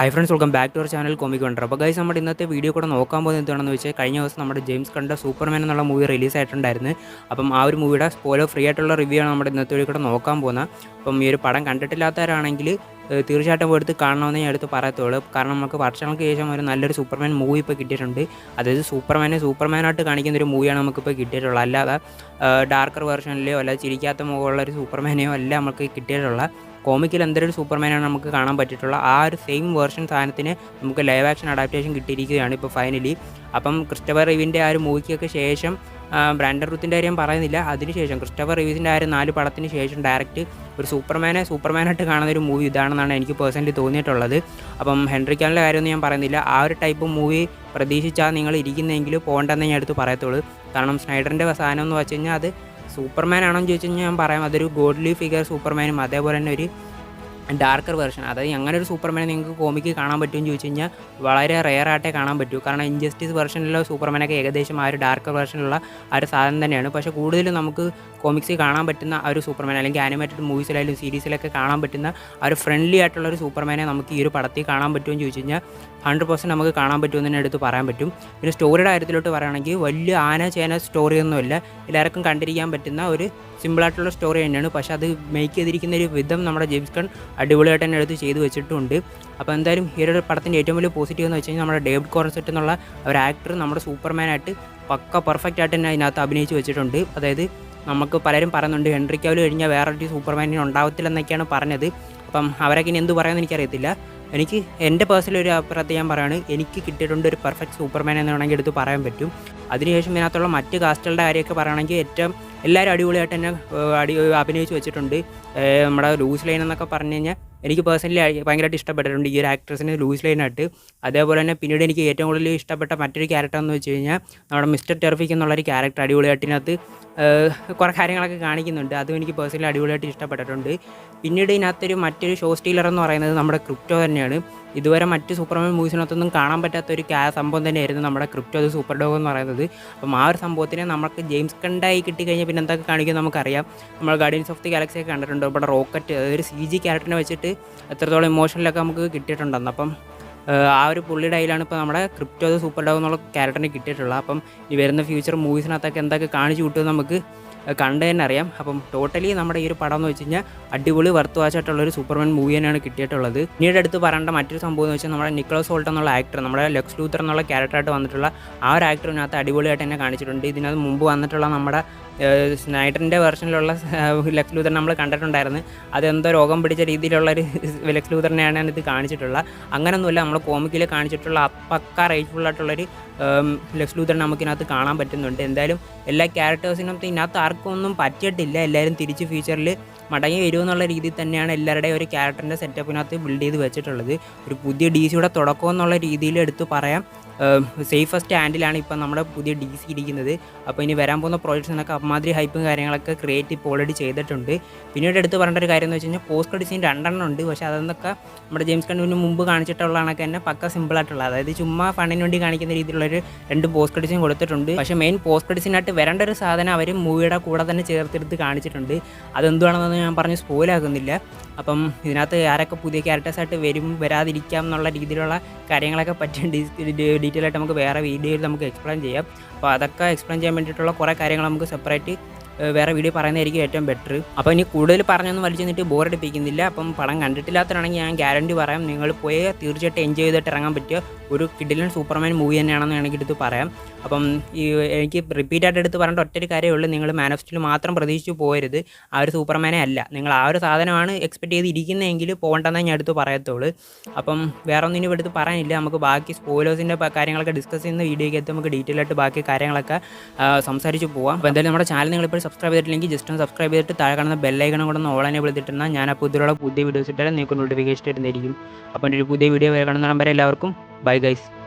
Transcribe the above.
Hi friends welcome back to our channel comic wonder അപ്പോൾ guys നമ്മുടെ ഇന്നത്തെ video കൂടെ നോക്കാൻ പോകുന്നത് എന്താണെന്ന് വെച്ചാൽ കഴിഞ്ഞ ദിവസം നമ്മുടെ ജെയിംസ് കണ്ട സൂപ്പർമാൻ എന്നുള്ള മൂവി റിലീസ് ആയിട്ടുണ്ടായിരുന്നു. അപ്പം ആ ഒരു മൂവിയുടെ സ്പോയിലർ ഫ്രീ ആയിട്ടുള്ള റിവ്യൂ ആണ് നമ്മുടെ ഇന്നത്തെ വീഡിയോ കൂടെ നോക്കാൻ പോകുന്നത്. അപ്പം ഈ ഒരു പടം കണ്ടിട്ടില്ലാത്തവരാണെങ്കിൽ തീർച്ചയായിട്ടും എടുത്ത് കാണണമെന്ന് ഞാൻ എടുത്ത് പറയത്തുള്ളൂ. കാരണം നമുക്ക് വർഷങ്ങൾക്ക് ശേഷം ഒരു നല്ലൊരു സൂപ്പർമാൻ മൂവി ഇപ്പോൾ കിട്ടിയിട്ടുണ്ട്. അതായത് സൂപ്പർമാനെ സൂപ്പർമാനായിട്ട് കാണിക്കുന്ന ഒരു മൂവിയാണ് നമുക്കിപ്പോൾ കിട്ടിയിട്ടുള്ളത്. അല്ലാതെ ഡാർക്കർ വെർഷനിലെയോ അല്ലാതെ ചിരിക്കാത്ത മുഖമുള്ള ഒരു സൂപ്പർമാനെയോ അല്ല നമുക്ക് കിട്ടിയിട്ടുള്ള കോമിക്കിൽ എന്തൊരു സൂപ്പർമാനാണ് നമുക്ക് കാണാൻ പറ്റിയിട്ടുള്ള ആ ഒരു സെയിം വേർഷൻ സാധനത്തിന് നമുക്ക് ലൈവ് ആക്ഷൻ അഡാപ്റ്റേഷൻ കിട്ടിയിരിക്കുകയാണ് ഇപ്പോൾ ഫൈനലി അപ്പം ക്രിസ്റ്റഫർ റിവിന്റെ ആ ഒരു മൂവിക്കൊക്കെ ശേഷം ബ്രാൻഡർ റുത്തിന്റെ കാര്യം പറയുന്നില്ല. അതിനുശേഷം ക്രിസ്റ്റഫർ റിവീസിന്റെ ആ ഒരു നാല് പടത്തിന് ശേഷം ഡയറക്റ്റ് ഒരു സൂപ്പർമാനെ സൂപ്പർമാനായിട്ട് കാണുന്ന ഒരു മൂവി ഇതാണെന്നാണ് എനിക്ക് പേഴ്സണലി തോന്നിയിട്ടുള്ളത്. അപ്പം ഹെൻറി കാലിന്റെ കാര്യമൊന്നും ഞാൻ പറയുന്നില്ല. ആ ഒരു ടൈപ്പ് മൂവി പ്രതീക്ഷിച്ചാൽ നിങ്ങൾ ഇരിക്കുന്നെങ്കിൽ പോകേണ്ടതെന്ന് ഞാൻ എടുത്ത് പറയത്തുള്ളൂ. കാരണം സ്നൈഡറിന്റെ സാധനം എന്ന് വെച്ച് കഴിഞ്ഞാൽ അത് സൂപ്പർമാൻ ആണോ എന്ന് ചോദിച്ചു കഴിഞ്ഞാൽ ഞാൻ പറയാം. അതൊരു ഗോഡ്ലി ഫിഗർ സൂപ്പർമാനും അതേപോലെ തന്നെ ഒരു ഡാർക്കർ വെർഷൻ അതായത് അങ്ങനെ ഒരു സൂപ്പർമാനെ നിങ്ങൾക്ക് കോമിക്ക് കാണാൻ പറ്റുമെന്ന് ചോദിച്ചു കഴിഞ്ഞാൽ വളരെ റെയർ ആയിട്ടേ കാണാൻ പറ്റൂ. കാരണം ഇൻജസ്റ്റിസ് വെർഷനിലുള്ള സൂപ്പർമാനൊക്കെ ഏകദേശം ആ ഒരു ഡാർക്കർ വെർഷനിലുള്ള ആ ഒരു സാധനം തന്നെയാണ്. പക്ഷേ കൂടുതലും നമുക്ക് കോമിക്സിൽ കാണാൻ പറ്റുന്ന ആ ഒരു സൂപ്പർമാൻ അല്ലെങ്കിൽ ആനിമേറ്റഡ് മൂവീസിലായാലും സീരീസിലൊക്കെ കാണാൻ പറ്റുന്ന ആ ഒരു ഫ്രണ്ട്ലി ആയിട്ടുള്ള ഒരു സൂപ്പർമാനെ നമുക്ക് ഈ ഒരു പടത്തിൽ കാണാൻ പറ്റുമെന്ന് ചോദിച്ചു കഴിഞ്ഞാൽ ഹൺഡ്രഡ് പെർസെന്റ് നമുക്ക് കാണാൻ പറ്റുമെന്ന് തന്നെ എടുത്ത് പറയാൻ പറ്റും. പിന്നെ സ്റ്റോറിയുടെ കാര്യത്തിലോട്ട് പറയുകയാണെങ്കിൽ വലിയ ആന ചേന സ്റ്റോറിയൊന്നുമല്ല എല്ലാവർക്കും കണ്ടിരിക്കാൻ പറ്റുന്ന ഒരു സിമ്പിളായിട്ടുള്ള സ്റ്റോറി തന്നെയാണ്. പക്ഷേ അത് മേക്ക് ചെയ്തിരിക്കുന്ന ഒരു വിധം നമ്മുടെ ജെയിംസ് കൺ അടിപൊളിയായിട്ട് തന്നെ എടുത്ത് ചെയ്ത് വെച്ചിട്ടുണ്ട്. അപ്പോൾ എന്തായാലും ഒരു പടത്തിന്റെ ഏറ്റവും വലിയ പോസിറ്റീവ് എന്ന് വെച്ച് കഴിഞ്ഞാൽ നമ്മുടെ ഡേവിഡ് കോറൻസെറ്റ് എന്നുള്ള ഒരു ആക്ടർ നമ്മുടെ സൂപ്പർമാനായിട്ട് പക്ക പെർഫെക്റ്റ് ആയിട്ട് തന്നെ അതിനകത്ത് അഭിനയിച്ച് വെച്ചിട്ടുണ്ട്. അതായത് നമുക്ക് പലരും പറയുന്നുണ്ട് ഹെൻറി കാവൽ കഴിഞ്ഞാൽ വേറൊരു സൂപ്പർമാനിന് ഉണ്ടാവത്തില്ലെന്നൊക്കെയാണ് പറഞ്ഞത്. അപ്പം അവരൊക്കെ ഇനി എന്ത് പറയുമെന്ന് എനിക്കറിയത്തില്ല. എനിക്ക് എന്റെ പേഴ്സണൽ ഒരു അഭിപ്രായത്തിൽ ഞാൻ പറയുകയാണ് എനിക്ക് കിട്ടിയിട്ടുണ്ട് ഒരു പെർഫെക്റ്റ് സൂപ്പർമാൻ എന്ന് വേണമെങ്കിൽ എടുത്ത് പറയാൻ പറ്റും. അതിനുശേഷം ഇതിനകത്തുള്ള മറ്റ് കാസ്റ്റുകളുടെ കാര്യമൊക്കെ പറയുകയാണെങ്കിൽ ഏറ്റവും എല്ലാവരും അടിപൊളിയായിട്ട് തന്നെ അടി അഭിനയിച്ച് വെച്ചിട്ടുണ്ട്. നമ്മുടെ ലൂസ് ലൈൻ എന്നൊക്കെ പറഞ്ഞു കഴിഞ്ഞാൽ എനിക്ക് പേഴ്സണലി ഭയങ്കരമായിട്ട് ഇഷ്ടപ്പെട്ടിട്ടുണ്ട് ഈ ഒരു ആക്ട്രസിന് ലൂസ് ലൈനായിട്ട്. അതേപോലെ തന്നെ പിന്നീട് എനിക്ക് ഏറ്റവും കൂടുതൽ ഇഷ്ടപ്പെട്ട മറ്റൊരു ക്യാരക്ടർ എന്ന് വെച്ച് കഴിഞ്ഞാൽ നമ്മുടെ മിസ്റ്റർ ടെർഫിക് എന്നുള്ളൊരു ക്യാരക്ടർ അടിപൊളിയായിട്ട് ഇതിനകത്ത് ഏഹ്, കുറേ കാര്യങ്ങളൊക്കെ കാണിക്കുന്നുണ്ട്. അതും എനിക്ക് പേഴ്സണലി അടിപൊളിയായിട്ട് ഇഷ്ടപ്പെട്ടിട്ടുണ്ട്. പിന്നീട് ഇതിനകത്തൊരു മറ്റൊരു ഷോ സ്റ്റീലർ എന്ന് പറയുന്നത് നമ്മുടെ ക്രിപ്റ്റോ തന്നെയാണ്. ഇതുവരെ മറ്റ് സൂപ്പർമാൻ മൂവീസിനകത്തൊന്നും കാണാൻ പറ്റാത്ത ഒരു സംഭവം തന്നെയായിരുന്നു നമ്മുടെ ക്രിപ്റ്റോ അത് സൂപ്പർ ഡോഗ് എന്ന് പറയുന്നത്. അപ്പം ആ ഒരു സംഭവത്തിനെ നമുക്ക് ജെയിംസ് കണ്ടായി കിട്ടിക്കഴിഞ്ഞാൽ പിന്നെ എന്തൊക്കെ കാണിക്കും നമുക്കറിയാം. നമ്മൾ ഗാർഡിയൻസ് ഓഫ് ദി ഗാലക്സി ഒക്കെ കണ്ടിട്ടുണ്ട്? ഇവിടെ റോക്കറ്റ് അതായത് സി ജി ക്യാരക്ടറിനെ വെച്ചിട്ട് എത്രത്തോളം ഇമോഷനിലൊക്കെ നമുക്ക് കിട്ടിയിട്ടുണ്ടെന്ന്. അപ്പം ആ ഒരു പുള്ളിയുടെ കയ്യിലാണ് ഇപ്പോൾ നമ്മുടെ ക്രിപ്റ്റോ സൂപ്പർ ഡോഗ് എന്നുള്ള ക്യാരക്ടറിന് കിട്ടിയിട്ടുള്ളത്. അപ്പം ഈ വരുന്ന ഫ്യൂച്ചർ മൂവീസിനകത്തൊക്കെ എന്തൊക്കെ കാണിച്ചു കിട്ടുമെന്ന് നമുക്ക് കണ്ടു തന്നെ അറിയാം. അപ്പം ടോട്ടലി നമ്മുടെ ഈ ഒരു പടം എന്ന് വെച്ച് കഴിഞ്ഞാൽ അടിപൊളി വർത്ത് വാച്ചായിട്ടുള്ള ഒരു സൂപ്പർമാൻ മൂവി തന്നെയാണ് കിട്ടിയിട്ടുള്ളത്. പിന്നീട് അടുത്ത് പറയേണ്ട മറ്റൊരു സംഭവം എന്ന് വെച്ചാൽ നമ്മുടെ നിക്കോളസ് ഹോൾട്ട് എന്നുള്ള ആക്ടർ നമ്മുടെ ലെക്സ് ലൂത്തർ എന്നുള്ള ക്യാരക്ടറായിട്ട് വന്നിട്ടുള്ള ആ ഒരു ആക്ടറിനകത്ത് അടിപൊളിയായിട്ട് തന്നെ കാണിച്ചിട്ടുണ്ട്. ഇതിനകത്ത് മുമ്പ് വന്നിട്ടുള്ള നമ്മുടെ സ്നൈഡറിന്റെ വെർഷനിലുള്ള ലക്സ് ലൂതർ നമ്മൾ കണ്ടിട്ടുണ്ടായിരുന്നു. അതെന്തോ രോഗം പിടിച്ച രീതിയിലുള്ള ഒരു ലെക്സ് ലൂതറിനെയാണ് ഇത് കാണിച്ചിട്ടുള്ളത് അങ്ങനെയൊന്നുമില്ല നമ്മൾ കോമിക്കിൽ കാണിച്ചിട്ടുള്ള പക്ക റേറ്റ്ഫുള്ളായിട്ടുള്ളൊരു ലക്സ് ലൂതറിനെ നമുക്കിനകത്ത് കാണാൻ പറ്റുന്നുണ്ട്. എന്തായാലും എല്ലാ ക്യാരക്ടേഴ്സിനും ഇതിനകത്ത് ആർക്കും ഒന്നും പറ്റിയിട്ടില്ല. എല്ലാവരും തിരിച്ച് ഫ്യൂച്ചറിൽ മടങ്ങി വരുമെന്നുള്ള രീതിയിൽ തന്നെയാണ് എല്ലാവരുടെയും ഒരു ക്യാരക്ടറിന്റെ സെറ്റപ്പിനകത്ത് ബിൽഡ് ചെയ്ത് വെച്ചിട്ടുള്ളത്. ഒരു പുതിയ ഡി സിയുടെ തുടക്കം എന്നുള്ള രീതിയിൽ എടുത്ത് പറയാം. സേഫസ്റ്റ് ഹാൻഡിലാണ് ഇപ്പം നമ്മുടെ പുതിയ ഡി സി ഇരിക്കുന്നത് അപ്പോൾ ഇനി വരാൻ പോകുന്ന പ്രോജക്ട്സിനൊക്കെ അമ്മാതിരി ഹൈപ്പും കാര്യങ്ങളൊക്കെ ക്രിയേറ്റ് ഇപ്പോൾ ഓൾറെഡി ചെയ്തിട്ടുണ്ട്. പിന്നീട് എടുത്ത് പറയേണ്ട ഒരു കാര്യം എന്ന് വെച്ച് കഴിഞ്ഞാൽ പോസ്റ്റ് ഡിസൈൻ സീൻ രണ്ടെണ്ണം ഉണ്ട്. പക്ഷേ അതൊന്നൊക്കെ നമ്മുടെ ജെയിംസ് കണ്ണിന് മുമ്പ് കാണിച്ചിട്ടുള്ള കണക്ക് തന്നെ പക്ക സിമ്പിളായിട്ടുള്ള അതായത് ചുമ്മാ ഫണ്ടിന് വേണ്ടി കാണിക്കുന്ന രീതിയിലുള്ളൊരു രണ്ട് പോസ്റ്റ് ഡിസൈൻ കൊടുത്തിട്ടുണ്ട്. പക്ഷേ മെയിൻ പോസ്റ്റ് ഡിസൈനായിട്ട് സീനായിട്ട് വരേണ്ട ഒരു സാധനം അവർ മൂവിയുടെ കൂടെ തന്നെ ചേർത്തെടുത്ത് കാണിച്ചിട്ടുണ്ട്. അതെന്തുവാണെന്ന് ഞാൻ പറഞ്ഞ് സ്പോയിലാക്കുന്നില്ല അപ്പം ഇതിനകത്ത് ആരൊക്കെ പുതിയ ക്യാരക്ടേഴ്സായിട്ട് വരും വരാതിരിക്കാം എന്നുള്ള രീതിയിലുള്ള കാര്യങ്ങളൊക്കെ പറ്റി ഡീറ്റെയിൽ ആയിട്ട് നമുക്ക് വേറെ വീഡിയോയിൽ നമുക്ക് എക്സ്പ്ലെയിൻ ചെയ്യാം. അപ്പോൾ അതൊക്കെ എക്സ്പ്ലെയിൻ ചെയ്യാൻ വേണ്ടിയിട്ടുള്ള കുറേ കാര്യങ്ങൾ നമുക്ക് സെപ്പറേറ്റ് വേറെ വീഡിയോ പറയുന്നതായിരിക്കും ഏറ്റവും ബെറ്റർ അപ്പോൾ ഇനി കൂടുതൽ പറഞ്ഞൊന്നും വലിച്ചു നിന്നിട്ട് ബോറടിപ്പിക്കുന്നില്ല അപ്പം പടം കണ്ടിട്ടില്ലാത്തതാണെങ്കിൽ ഞാൻ ഗ്യാരണ്ടി പറയാം നിങ്ങൾ പോയി തീർച്ചയായിട്ടും എൻജോയ് ചെയ്തിട്ട് ഇറങ്ങാൻ പറ്റിയ ഒരു കിഡിലൻ സൂപ്പർമാൻ മൂവി തന്നെയാണെന്ന് വേണമെങ്കിൽ എടുത്ത് പറയാം. അപ്പം ഈ എനിക്ക് റിപ്പീറ്റ് ആയിട്ട് എടുത്ത് പറഞ്ഞിട്ട് ഒറ്റൊരു കാര്യമേ ഉള്ളൂ. നിങ്ങൾ മാൻ ഓഫ് സ്റ്റീൽ മാത്രം പ്രതീക്ഷിച്ച് പോയരുത് ആ ഒരു സൂപ്പർമാനെ അല്ല. നിങ്ങൾ ആ ഒരു സാധനമാണ് എക്സ്പെക്ട് ചെയ്തിരിക്കുന്നതെങ്കിൽ പോകണ്ടെന്നേ ഞാൻ എടുത്ത് പറയത്തുള്ളൂ. അപ്പം വേറെ ഒന്നും ഇനി എടുത്ത് പറയാനില്ല. നമുക്ക് ബാക്കി സ്പോയിലേഴ്സിന്റെ കാര്യങ്ങളൊക്കെ ഡിസ്കസ് ചെയ്യുന്ന വീഡിയോയ്ക്കകത്ത് നമുക്ക് ഡീറ്റെയിൽ ആയിട്ട് ബാക്കി കാര്യങ്ങളൊക്കെ സംസാരിച്ച് പോവാം. അപ്പോൾ എന്തായാലും നമ്മുടെ ചാനൽ നിങ്ങൾ ഇപ്പോൾ സബ്സ്ക്രൈബ് ചെയ്തിട്ടില്ലെങ്കിൽ ജസ്റ്റ് ഒന്ന് സബ്സ്ക്രൈബ് ചെയ്തിട്ട് താഴെ കാണുന്ന ബെല്ലൈക്കണം കൂടെ ഒന്ന് ഓളനെ വിളിച്ചിട്ടുണ്ടെന്നാൽ ഞാൻ അപ്പോൾ ഇതിലുള്ള പുതിയ വീഡിയോസ് ഇട്ടാൽ നിങ്ങൾക്ക് നോട്ടിഫിക്കേഷൻ തരുന്നതായിരിക്കും അപ്പോൾ ഒരു പുതിയ വീഡിയോ വരെ കാണുന്ന നമ്പർ എല്ലാവർക്കും ബൈ ഗൈസ്